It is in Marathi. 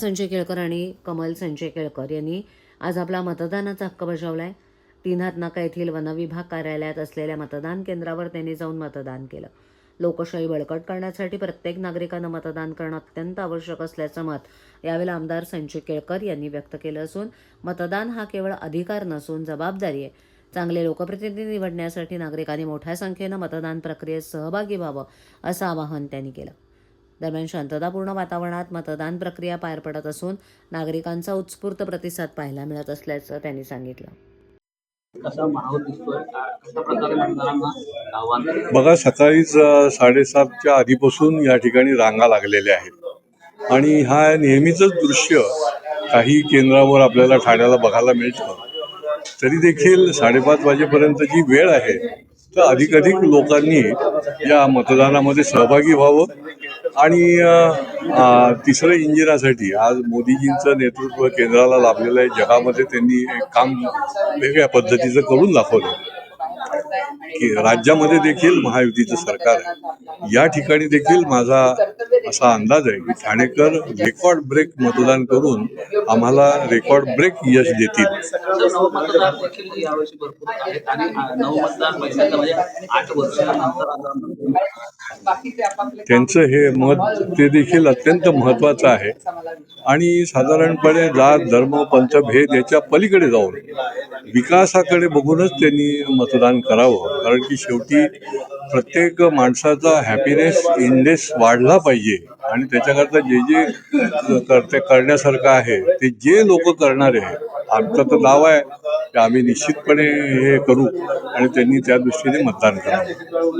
संजय केळकर आणि कमल संजय केळकर यांनी आज आपला मतदानाचा हक्क बजावलाय. आहे हात नाका येथील वनविभाग कार्यालयात असलेल्या मतदान केंद्रावर त्यांनी जाऊन मतदान केलं. लोकशाही बळकट करण्यासाठी प्रत्येक नागरिकानं मतदान करणं अत्यंत आवश्यक असल्याचं मत यावेळी आमदार संजय केळकर यांनी व्यक्त केलं असून मतदान हा केवळ अधिकार नसून जबाबदारी आहे. चांगले लोकप्रतिनिधी निवडण्यासाठी नागरिकांनी मोठ्या संख्येनं मतदान प्रक्रियेत सहभागी व्हावं असं आवाहन त्यांनी केलं. दरम्यान शांततापूर्ण वातावरणात मतदान प्रक्रिया पार पडत असून नागरिकांचा उत्स्फूर्त प्रतिसाद पाहायला मिळत असल्याचं त्यांनी सांगितलं? बघा सकाळीच साडेसातच्या आधीपासून या ठिकाणी रांगा लागलेल्या आहेत. आणि हा नेहमीच दृश्य काही केंद्रावर आपल्याला ठाण्याला बघायला मिळतं. तरी देखील साडेपाच वाजेपर्यंत जी वेळ आहे तर अधिकाधिक लोकांनी या मतदानामध्ये सहभागी व्हावं. आणि तिसरं इंजिनासाठी आज मोदीजींचं नेतृत्व केंद्राला लाभलेलं आहे. जगामध्ये त्यांनी एक काम वेगळ्या पद्धतीचं करून दाखवलं. की राज्यामध्ये देखील महायुतीचं सरकार आहे. या ठिकाणी देखील माझा असा अंदाज आहे की ठाणेकर रेकॉर्ड ब्रेक मतदान करून आम्हाला रेकॉर्ड ब्रेक यश देतील. त्यांचं हे मत ते देखील अत्यंत महत्वाचं आहे. आणि साधारणपणे जात धर्म पंथ भेद याच्या पलीकडे जाऊन विकासाकडे बघूनच त्यांनी मतदान करा करावं. कारण की शेवटी प्रत्येक माणसाचा हॅपीनेस इंडेक्स वाढला पाहिजे. आणि त्याच्याकरता जे जे करते करण्यासारखं आहे ते जे लोक करणारे आहे तर दावा आहे. की आम्ही निश्चितपणे हे करू. आणि त्यांनी त्या दृष्टीने मतदान करावं.